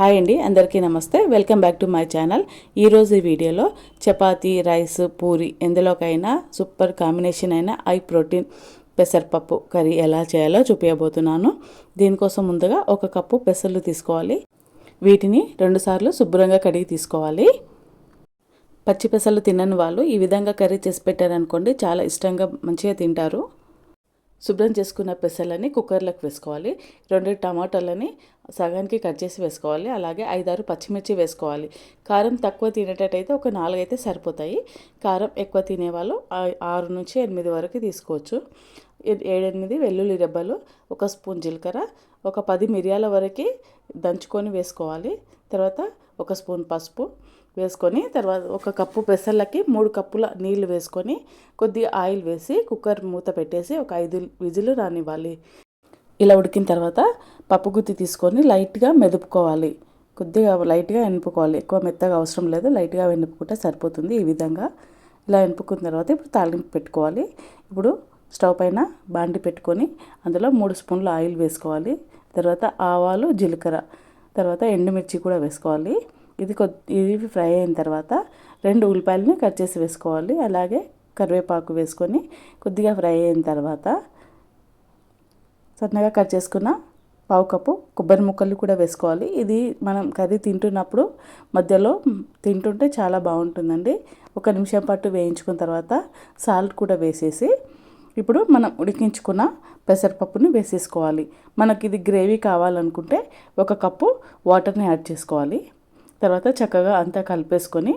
Hi అండి అందరికీ నమస్తే. Welcome back to my channel. ఈరోజు ఈ వీడియోలో చపాతీ రైస్ పూరి ఎందులోకైనా సూపర్ కాంబినేషన్ అయిన ఐ ప్రోటీన్ పెసరపప్పు కర్రీ ఎలా చేయాలో చూపించబోతున్నాను దీనికోసం ముందుగా ఒక కప్పు పెసర్లు తీసుకోవాలి. వీటిని రెండుసార్లు శుభ్రంగా కడిగి తీసుకోవాలి. పచ్చి పెసర్లు తినని వాళ్ళు ఈ విధంగా కర్రీ చేసి పెట్టారనుకోండి చాలా ఇష్టంగా మంచిగా తింటారు. శుభ్రం చేసుకున్న పెసలని కుక్కర్లోకి వేసుకోవాలి. రెండు టమాటాలని సగానికి కట్ చేసి వేసుకోవాలి. అలాగే ఐదారు పచ్చిమిర్చి వేసుకోవాలి. కారం తక్కువ తినేటట్టయితే ఒక నాలుగైతే సరిపోతాయి. కారం ఎక్కువ తినేవాళ్ళు ఆరు నుంచి ఎనిమిది వరకు తీసుకోవచ్చు. ఏడెనిమిది వెల్లుల్లి రెబ్బలు ఒక స్పూన్ జీలకర్ర ఒక పది మిరియాల వరకు దంచుకొని వేసుకోవాలి. తర్వాత ఒక స్పూన్ పసుపు వేసుకొని తర్వాత ఒక కప్పు పెసర్లకి మూడు కప్పుల నీళ్ళు వేసుకొని కొద్దిగా ఆయిల్ వేసి కుక్కర్ మూత పెట్టేసి ఒక ఐదు విజిలు రానివ్వాలి. ఇలా ఉడికిన తర్వాత పప్పు గుత్తి తీసుకొని లైట్గా మెదుపుకోవాలి. కొద్దిగా లైట్గా ఎనుపుకోవాలి. ఎక్కువ మెత్తగా అవసరం లేదు. లైట్గా వెనుపుకుంటే సరిపోతుంది ఈ విధంగా. ఇలా వెనుపుకున్న తర్వాత ఇప్పుడు తాలింపు పెట్టుకోవాలి. ఇప్పుడు స్టవ్ పైన బాండి పెట్టుకొని అందులో మూడు స్పూన్లు ఆయిల్ వేసుకోవాలి. తర్వాత ఆవాలు జీలకర్ర. తర్వాత ఎండుమిర్చి కూడా వేసుకోవాలి. ఇది కొద్ది ఇది ఫ్రై అయిన తర్వాత రెండు ఉల్లిపాయలని కట్ చేసి వేసుకోవాలి. అలాగే కరివేపాకు వేసుకొని కొద్దిగా ఫ్రై అయిన తర్వాత సన్నగా కట్ చేసుకున్న పావు కప్పు కొబ్బరి ముక్కలు కూడా వేసుకోవాలి. ఇది మనం కర్రీ తింటున్నప్పుడు మధ్యలో తింటుంటే చాలా బాగుంటుందండి. ఒక నిమిషం పాటు వేయించుకున్న తర్వాత సాల్ట్ కూడా వేసేసి ఇప్పుడు మనం ఉడికించుకున్న పెసరపప్పుని వేసేసుకోవాలి. మనకి ఇది గ్రేవీ కావాలనుకుంటే ఒక కప్పు వాటర్ని యాడ్ చేసుకోవాలి. తర్వాత చక్కగా అంతా కలిపేసుకొని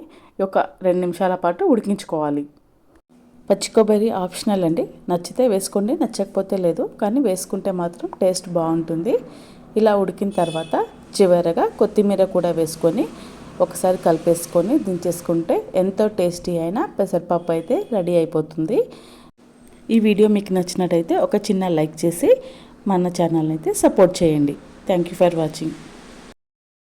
ఒక రెండు నిమిషాల పాటు ఉడికించుకోవాలి. పచ్చి కొబ్బరి ఆప్షనల్ అండి. నచ్చితే వేసుకోండి నచ్చకపోతే లేదు. కానీ వేసుకుంటే మాత్రం టేస్ట్ బాగుంటుంది. ఇలా ఉడికిన తర్వాత చివరగా కొత్తిమీర కూడా వేసుకొని ఒకసారి కలిపేసుకొని దించేసుకుంటే ఎంతో టేస్టీ అయిన పెసరపప్పు అయితే రెడీ అయిపోతుంది. ఈ వీడియో మీకు నచ్చినట్టయితే ఒక చిన్న లైక్ చేసి మన ఛానల్ని అయితే సపోర్ట్ చేయండి. Thank you for watching